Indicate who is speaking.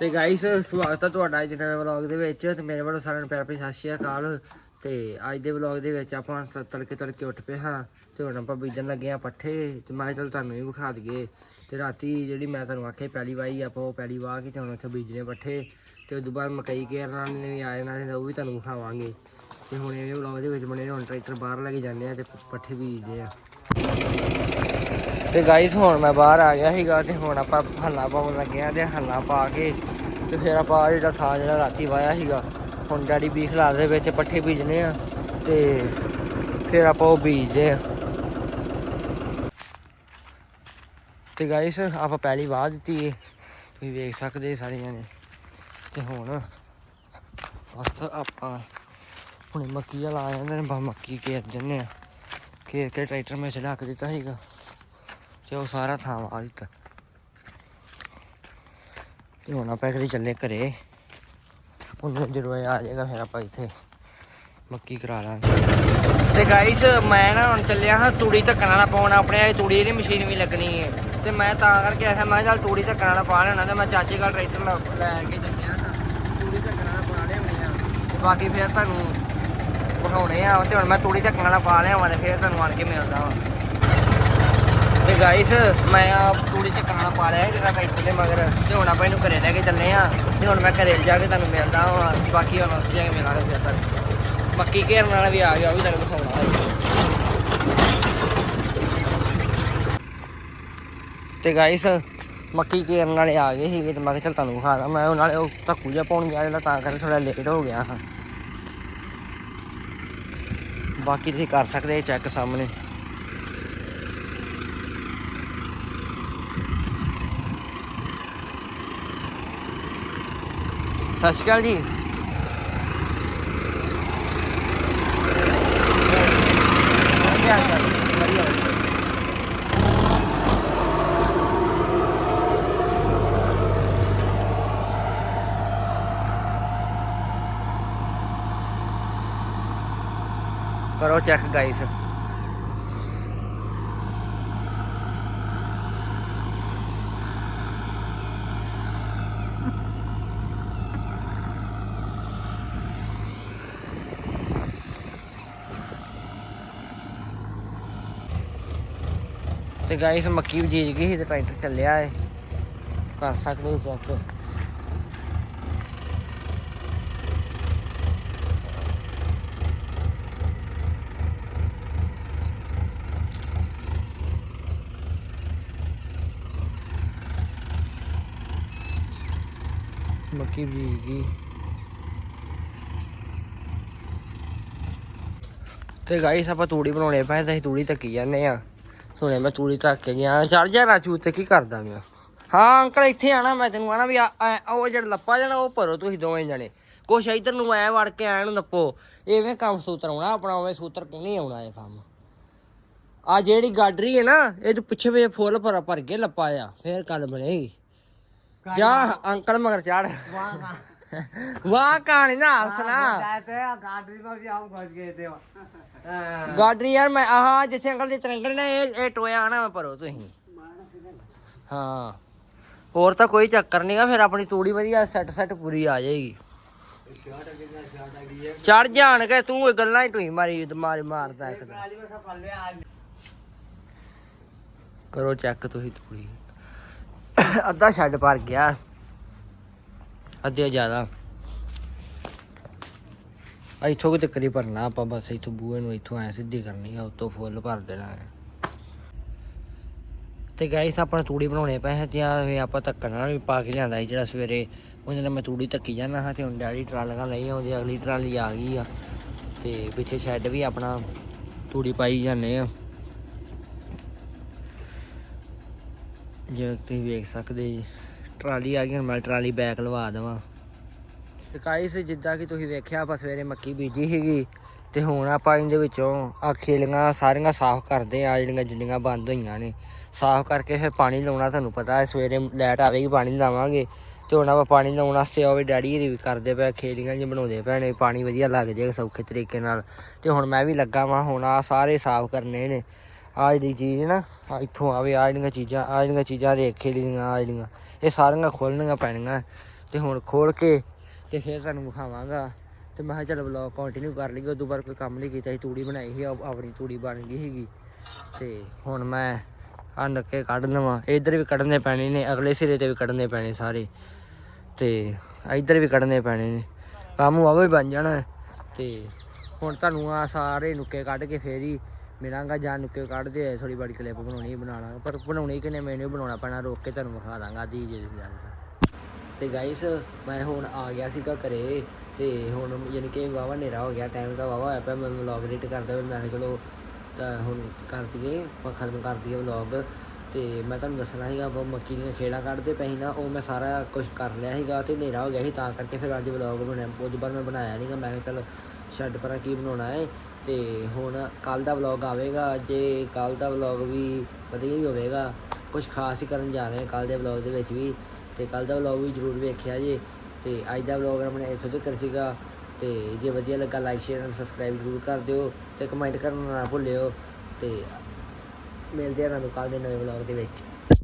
Speaker 1: ਤੇ ਗਾਇਸ ਸਵਾਗਤ ਹੈ ਤੁਹਾਡਾ ਅੱਜ ਨਵੇਂ ਵਲੌਗ ਦੇ ਵਿੱਚ ਤੇ ਮੇਰੇ ਵੱਲੋਂ ਸਾਰਿਆਂ ਨੂੰ ਪਿਆਰ ਭਰੀ ਸਤਿ ਸ਼੍ਰੀ ਅਕਾਲ। ਤੇ ਅੱਜ ਦੇ ਵਲੌਗ ਦੇ ਵਿੱਚ ਆਪਾਂ ਤ- ਤੜਕੇ ਤੜਕੇ ਉੱਠ ਪਏ ਹਾਂ ਤੇ ਹੁਣ ਆਪਾਂ ਬੀਜਣ ਲੱਗੇ ਹਾਂ ਪੱਠੇ ਤੇ ਮੈਂ ਕਿਹਾ ਚਲ ਤੁਹਾਨੂੰ ਵੀ ਵਿਖਾ ਦਈਏ। ਤੇ ਰਾਤੀ ਜਿਹੜੀ ਮੈਂ ਤੁਹਾਨੂੰ ਆਖਿਆ ਪਹਿਲੀ ਵਾਰੀ ਆਪਾਂ ਉਹ ਪਹਿਲੀ ਵਾਹ ਕੇ ਤੇ ਹੁਣ ਉੱਥੇ ਬੀਜਣੇ ਪੱਠੇ ਤੇ ਉਦੋਂ ਬਾਅਦ ਮਕਈ ਕੇਰਨਾਂ ਨੇ ਵੀ ਆ ਜਾਣਾ ਤੇ ਉਹ ਵੀ ਤੁਹਾਨੂੰ ਵਿਖਾਵਾਂਗੇ। ਤੇ ਹੁਣ ਇਹ ਵਲੌਗ ਦੇ ਵਿੱਚ ਬਣੇ ਹੁਣ ਟਰੈਕਟਰ ਬਾਹਰ ਲੈ ਕੇ ਜਾਂਦੇ ਆ ਤੇ ਪੱਠੇ ਬੀਜਦੇ ਆ। ਤੇ ਗਾਈਸ ਹੁਣ ਮੈਂ ਬਾਹਰ ਆ ਗਿਆ ਸੀਗਾ ਤੇ ਹੁਣ ਆਪਾਂ ਹੱਲਾ ਪਾਉਣ ਲੱਗੇ ਆ ਤੇ ਹੱਲਾ ਪਾ ਕੇ ਤੇ ਫਿਰ ਆਪਾਂ ਆਹ ਜਿਹੜਾ ਥਾਂ ਜਿਹੜਾ ਰਾਤੀ ਵਾਇਆ ਸੀਗਾ, ਹੁਣ ਡੈਡੀ ਵੀ ਖਲਾਰ ਦੇ ਵਿੱਚ ਪੱਠੇ ਬੀਜਨੇ ਆ ਤੇ ਫਿਰ ਆਪਾਂ ਉਹ ਬੀਜਦੇ ਆ। ਤੇ ਗਾਈਸ ਆਪਾਂ ਪਹਿਲੀ ਵਾਹ ਦਿੱਤੀ ਏ। ਤੁਸੀਂ ਵੇਖ ਸਕਦੇ ਸਾਰੇ ਜਣੇ ਤੇ ਹੁਣ ਬਸ ਆਪਾਂ ਹੁਣ ਮੱਕੀ ਵਾਲਾ ਆ ਜਾਂਦੇ ਨੇ ਬਾ ਮੱਕੀ ਘੇਰ ਜੰਨੇ ਆ। ਘੇਰ ਕੇ ਟਰੈਕਟਰ ਮੈਂ ਛੱਡ ਦਿੱਤਾ ਸੀਗਾ, ਤੇ ਉਹ ਸਾਰਾ ਥਾਂ ਆ ਦਿੱਤਾ। ਤੇ ਹੁਣ ਆਪਾਂ ਕਰੀ ਚੱਲੇ ਘਰੇ। ਉਹਨੂੰ ਜਦੋਂ ਇਹ ਆ ਜਾਏਗਾ, ਫਿਰ ਆਪਾਂ ਇੱਥੇ ਮੱਕੀ ਕਰਾ ਲਾਂਗੇ। ਤੇ ਗਾਈਸ ਮੈਂ ਨਾ ਹੁਣ ਚੱਲਿਆ ਹਾਂ ਤੂੜੀ ਧੱਕਣ ਵਾਲਾ ਪਾਉਣਾ, ਆਪਣੇ ਇਹ ਤੂੜੀ ਦੀ ਮਸ਼ੀਨ ਵੀ ਲੱਗਣੀ ਹੈ ਤੇ ਮੈਂ ਤਾਂ ਕਰਕੇ ਆਖਿਆ, ਮੈਂ ਕਿਹਾ ਚੱਲ ਤੂੜੀ ਧੱਕਣ ਵਾਲਾ ਪਾ ਲੈਣਾ, ਤੇ ਮੈਂ ਚਾਚੇ ਕੋਲ ਟਰੈਕਟਰ ਲੈ ਕੇ ਚੱਲਿਆ ਹਾਂ। ਤੂੜੀ ਧੱਕਣ ਵਾਲਾ ਪਾ ਲਿਆਉਂਦੇ ਆ ਤੇ ਬਾਕੀ ਫਿਰ ਤੁਹਾਨੂੰ ਵਿਖਾਉਣੇ ਆ ਤੇ ਹੁਣ ਮੈਂ ਤੂੜੀ ਧੱਕਣ ਵਾਲਾ ਪਾ ਲਿਆ ਲਿਆਵਾਂ ਤੇ ਫਿਰ ਤੁਹਾਨੂੰ ਆਣ ਕੇ ਮਿਲਦਾ ਵਾਂ। ਤੇ ਗਾਇਸ ਮੈਂ ਆ ਤੂੜੀ ਚ ਵਾਲਾ ਪਾ ਲਿਆ ਜਿਹੜਾ ਟਰੈਕਟਰ ਦੇ ਮਗਰ, ਤੇ ਹੁਣ ਆਪਾਂ ਇਹਨੂੰ ਘਰੇ ਲੈ ਕੇ ਚੱਲੇ ਆ। ਤੇ ਹੁਣ ਮੈਂ ਘਰੇ ਜਾ ਕੇ ਤੁਹਾਨੂੰ ਮਿਲਦਾ ਹਾਂ ਬਾਕੀ ਹੁਣ ਉੱਥੇ ਜਾ ਕੇ ਮਿਲਾਂਗੇ ਫਿਰ ਤੁਹਾਨੂੰ। ਮੱਕੀ ਘੇਰਨ ਵਾਲਾ ਵੀ ਆ ਗਿਆ, ਉਹ ਵੀ ਤੁਹਾਨੂੰ ਦਿਖਾਉਣਾ ਤੇ ਗਾਇਸ ਮੱਕੀ ਘੇਰਨ ਵਾਲੇ ਆ ਗਏ ਸੀਗੇ ਤੇ ਮੈਂ ਕਿਹਾ ਚੱਲ ਤੁਹਾਨੂੰ ਵਿਖਾਦਾ ਮੈਂ ਉਹ ਨਾਲੇ ਉਹ ਧੱਕੂ ਜਿਹਾ ਪਾਉਣ ਗਿਆ ਜਿਹੜਾ ਤਾਂ ਕਰਕੇ ਥੋੜਾ ਲੇਟ ਹੋ ਗਿਆ ਹਾਂ। ਬਾਕੀ ਤੁਸੀਂ ਕਰ ਸਕਦੇ ਚੈੱਕ ਸਾਹਮਣੇ। ਸਤਿ ਸ਼੍ਰੀ ਅਕਾਲ ਜੀ ਕੀ ਹਾਲ ਚਾਲ ਵਧੀਆ ਵਧੀਆ। ਕਰੋ ਚੈੱਕ ਗਾਈਸ ਤੇ ਗਾਈਸ ਮੱਕੀ ਵੀ ਜੀਜ ਗਈ ਸੀ ਤੇ ਟਰੈਕਟਰ ਚੱਲਿਆ ਏ। ਕਰ ਸਕਦੇ ਹੋ ਚੈੱਕ ਮੱਕੀ ਬੀਜ ਗਈ ਤੇ ਗਾਈਸ ਆਪਾਂ ਤੂੜੀ ਬਣਾਉਣੇ ਪਏ ਤਾਂ ਅਸੀਂ ਤੂੜੀ ਧੱਕੀ ਜਾਂਦੇ ਆ। ਸੁਣੇ ਮੈਂ ਤੂੜੀ ਧੱਕ ਕੇ ਗਿਆ। ਚੱਲ ਜਾ ਰਾਜੂ ਤੇ ਕੀ ਕਰਦਾ ਮੈਂ ਹਾਂ, ਅੰਕਲ ਇੱਥੇ ਆਣਾ, ਮੈਂ ਤੈਨੂੰ ਆਣਾ ਵੀ ਉਹ ਜਿਹੜਾ ਲੱਪਾ ਜਾਣਾ, ਉਹ ਭਰੋ ਤੁਸੀਂ ਦੋਵੇਂ ਜਣੇ। ਕੁਛ ਇਧਰ ਨੂੰ ਐ ਵੜ ਕੇ ਐ ਨੂੰ ਨੱਪੋ। ਐਵੇਂ ਕੰਮ ਸੂਤਰ ਆਉਣਾ ਆਪਣਾ ਉਵੇਂ ਸੂਤਰ ਨਹੀਂ ਆਉਣਾ ਇਹ ਕੰਮ। ਆ ਜਿਹੜੀ ਗਾਡਰੀ ਹੈ ਨਾ ਇਹ ਤੋਂ ਪਿੱਛੇ ਵੇ ਫੁੱਲ ਭਰ ਭਰ ਕੇ ਲੱਪਾ ਆ, ਫੇਰ ਕੱਲ ਬਣੇਗੀ। ਜਾ ਅੰਕਲ ਮਗਰ ਚੜ ਵਾਹ ਕਹਾਣੀ ਨਾ ਹੱਸਣਾ ਗਾਡਰੀ ਯਾਰ ਮੈਂ ਆਹ ਜਿਸੇ ਅੰਕਲ ਦੀ ਤਰੰਗਲ ਨੇ ਇਹ ਇਹ ਟੋਇਆ ਆਣਾ ਮੈਂ ਭਰੋ ਤੁਸੀਂ। ਹਾਂ। ਹੋਰ ਤਾਂ ਕੋਈ ਚੱਕਰ ਨਹੀਂਗਾ ਫਿਰ ਆਪਣੀ ਤੂੜੀ ਵਧੀਆ ਸੈੱਟ ਸੈੱਟ ਪੂਰੀ ਆ ਜਾਏਗੀ। ਚੜ ਜਾਣ ਕੇ ਤੂੰ ਇਹ ਗੱਲਾਂ ਹੀ ਤੂੰ ਮਾਰੀ ਮਾਰੀ ਮਾਰਦਾ ਇੱਕ ਤਾਂ। ਕਰੋ ਚੈੱਕ ਤੁਸੀਂ ਤੂੜੀ। ਅੱਧਾ ਛੱਡ ਪਰ ਗਿਆ। ਅੱਧੇ ਜ਼ਿਆਦਾ। ਇੱਥੋਂ ਕਿ ਤੱਕਰੀ ਭਰਨਾ, ਆਪਾਂ ਬਸ ਇੱਥੋਂ ਬੂਹੇ ਨੂੰ ਇੱਥੋਂ ਐ ਸਿੱਧੀ ਕਰਨੀ ਆ, ਉੱਤੋਂ ਫੁੱਲ ਭਰ ਦੇਣਾ ਹੈ। ਤੇ ਗਾਇਸ ਆਪਾਂ ਤੂੜੀ ਬਣਾਉਣੇ ਪਏ ਹੈ ਤੇ ਆ ਆਪਾਂ ਧੱਕਣ ਨਾਲ ਵੀ ਪਾ ਕੇ ਲਿਆਂਦਾ ਸੀ ਜਿਹੜਾ ਸਵੇਰੇ। ਉਹਦੇ ਨਾਲ ਮੈਂ ਤੂੜੀ ਧੱਕੀ ਜਾਂਦਾ ਹਾਂ ਤੇ ਹੁਣ ਡੈਡੀ ਟਰਾਲੀਆਂ ਲਈ ਆਉਂਦੀ ਅਗਲੀ ਟਰਾਲੀ ਆ ਗਈ ਆ। ਤੇ ਪਿੱਛੇ ਸ਼ੈੱਡ ਵੀ ਆਪਣਾ ਤੂੜੀ ਪਾਈ ਜਾਂਦੇ ਆ। ਜਿਵੇਂ ਤੁਸੀਂ ਵੇਖ ਸਕਦੇ ਜੀ, ਟਰਾਲੀ ਆ ਗਈ, ਹੁਣ ਮੈਂ ਟਰਾਲੀ ਬੈਕ ਲਵਾ ਦੇਵਾਂ। ਤੇ ਗਾਇਸ ਜਿੱਦਾਂ ਕਿ ਤੁਸੀਂ ਵੇਖਿਆ, ਆਪਾਂ ਸਵੇਰੇ ਮੱਕੀ ਬੀਜੀ ਸੀਗੀ, ਤੇ ਹੁਣ ਆਪਾਂ ਇਹਦੇ ਵਿੱਚੋਂ ਆ ਖੇਲੀਆਂ ਸਾਰੀਆਂ ਸਾਫ਼ ਕਰਦੇ ਆ, ਜਿਹੜੀਆਂ ਜਿੰਨੀਆਂ ਬੰਦ ਹੋਈਆਂ ਨੇ। ਸਾਫ਼ ਕਰਕੇ ਫਿਰ ਪਾਣੀ ਲਾਉਣਾ ਤੁਹਾਨੂੰ ਪਤਾ ਹੈ ਸਵੇਰੇ ਲਾਈਟ ਆਵੇਗੀ, ਪਾਣੀ ਲਾਵਾਂਗੇ। ਤੇ ਹੁਣ ਆਪਾਂ ਪਾਣੀ ਲਾਉਣ ਵਾਸਤੇ ਉਹ ਵੀ ਡੈਡੀ ਹਰੀ ਵੀ ਕਰਦੇ ਪਏ ਖੇਲੀਆਂ ਜਿਹੀਆਂ ਬਣਾਉਂਦੇ ਪਏ ਨੇ, ਪਾਣੀ ਵਧੀਆ ਲੱਗ ਜਾਏਗਾ ਸੌਖੇ ਤਰੀਕੇ ਨਾਲ। ਤੇ ਹੁਣ ਮੈਂ ਵੀ ਲੱਗਾ ਵਾਂ, ਹੁਣ ਆ ਸਾਰੇ ਸਾਫ਼ ਕਰਨੇ ਨੇ। ਆਹ ਜਿਹੜੀ ਚੀਜ਼ ਨਾ, ਆਹ ਇੱਥੋਂ ਆਵੇ ਆ ਜਿਹੜੀਆਂ ਚੀਜ਼ਾਂ ਆ ਜਿਹੜੀਆਂ ਚੀਜ਼ਾਂ ਦੇਖ ਖੇਲੀਆਂ ਆ ਜਿਹੜੀਆਂ, ਇਹ ਸਾਰੀਆਂ ਖੋਲਣੀਆਂ ਪੈਣੀਆਂ। ਤੇ ਹੁਣ ਖੋਲ ਕੇ ਤੇ ਫਿਰ ਤੁਹਾਨੂੰ ਵਿਖਾਵਾਂਗਾ। ਤੇ ਮੈਂ ਕਿਹਾ ਚੱਲ ਵਲੌਗ ਕੰਟੀਨਿਊ ਕਰ ਲਈਏ, ਉਦੋਂ ਬਾਅਦ ਕੋਈ ਕੰਮ ਨਹੀਂ ਕੀਤਾ ਸੀ, ਤੂੜੀ ਬਣਾਈ ਸੀ, ਆਪ- ਆਪਣੀ ਤੂੜੀ ਬਣ ਗਈ ਸੀਗੀ। ਤੇ ਹੁਣ ਮੈਂ ਆਹ ਨੱਕੇ ਕੱਢ ਲਵਾਂ। ਇੱਧਰ ਵੀ ਕੱਢਣੇ ਪੈਣੇ ਨੇ, ਅਗਲੇ ਸਿਰੇ ਤੇ ਵੀ ਕੱਢਣੇ ਪੈਣੇ ਸਾਰੇ। ਤੇ ਇੱਧਰ ਵੀ ਕੱਢਣੇ ਪੈਣੇ ਨੇ। ਕੰਮ ਵਾਵਾ ਹੀ ਬਣ ਜਾਣਾ। ਹੈ। ਤੇ ਹੁਣ ਤੁਹਾਨੂੰ ਆ ਸਾਰੇ ਨੁੱਕੇ ਕੱਢ ਕੇ ਫੇਰ ਹੀ ਮਿਲਾਂਗਾ ਜਾਂ ਨੁੱਕੇ ਕੱਢਦੇ ਆ ਥੋੜੀ ਬੜੀ ਕਲਿੱਪ ਬਣਾਉਣੀ ਬਣਾ ਲਾਂਗਾ ਪਰ ਬਣਾਉਣੀ ਕਿਨੇ ਮੈਨੂੰ ਬਣਾਉਣਾ ਪੈਣਾ ਰੋਕ ਕੇ ਤੁਹਾਨੂੰ ਵਿਖਾ ਦਾਂਗਾ ਦੀ ਜੇ ਤੇ ਗਾਇਸ ਮੈਂ ਹੁਣ ਆ ਗਿਆ ਸੀਗਾ ਘਰੇ, ਤੇ ਹੁਣ ਯਾਨੀ ਕਿ ਵਾਵਾ ਹਨੇਰਾ ਹੋ ਗਿਆ ਟਾਈਮ ਤਾਂ ਵਾਵਾ ਹੋਇਆ ਪਿਆ, ਮੈਂ ਵਲੌਗ ਐਡਿਟ ਕਰਦਾ ਪਿਆ, ਮੈਂ ਕਿਹਾ ਚਲੋ ਹੁਣ ਕਰ ਦਈਏ ਖਤਮ ਕਰ ਦਈਏ ਵਲੌਗ ਤੇ ਮੈਂ ਤੁਹਾਨੂੰ ਦੱਸਣਾ ਸੀਗਾ ਆਪਾਂ ਮੱਕੀ ਦੀਆਂ ਖੇੜਾਂ ਕੱਢਦੇ ਪਏ ਸੀ ਨਾ, ਉਹ ਮੈਂ ਸਾਰਾ ਕੁਝ ਕਰ ਲਿਆ ਸੀਗਾ ਤੇ ਹਨੇਰਾ ਹੋ ਗਿਆ ਸੀ, ਤਾਂ ਕਰਕੇ ਫਿਰ ਅੱਜ ਵਲੌਗ ਬਣਾਇਆ ਉਸ ਤੋਂ ਬਾਅਦ ਮੈਂ ਬਣਾਇਆ ਨਹੀਂਗਾ ਮੈਂ ਕਿਹਾ ਚਲ ਛੱਡ ਪਰਾਂ ਕੀ ਬਣਾਉਣਾ ਹੈ ਤੇ ਹੁਣ ਕੱਲ ਦਾ ਵਲੌਗ ਆਵੇਗਾ, ਜੇ ਕੱਲ ਦਾ ਵਲੌਗ ਵੀ ਵਧੀਆ ਹੀ ਹੋਵੇਗਾ ਕੁਝ ਖਾਸ ਹੀ ਕਰਨ ਜਾ ਰਹੇ ਹਾਂ ਕੱਲ ਦੇ ਵਲੌਗ ਦੇ ਵਿੱਚ ਵੀ। ਤੇ ਕੱਲ ਦਾ ਵਲੌਗ ਵੀ ਜਰੂਰ ਵੇਖਿਆ ਜੇ। ਤੇ ਅੱਜ ਦਾ ਵਲੌਗ ਆਪਣੇ ਇੱਥੋਂ ਤੱਕ ਸੀਗਾ। ਤੇ ਜੇ ਵਧੀਆ ਲੱਗਾ ਲਾਈਕ ਸ਼ੇਅਰ ਐਂਡ ਸਬਸਕ੍ਰਾਈਬ ਜ਼ਰੂਰ ਕਰ ਦਿਓ ਤੇ ਕਮੈਂਟ ਕਰਨਾ ਨਾ ਭੁੱਲਿਓ। ਤੇ ਮਿਲਦੇ ਆ ਤੁਹਾਨੂੰ ਕੱਲ ਦੇ ਨਵੇਂ ਵਲੌਗ ਦੇ ਵਿੱਚ।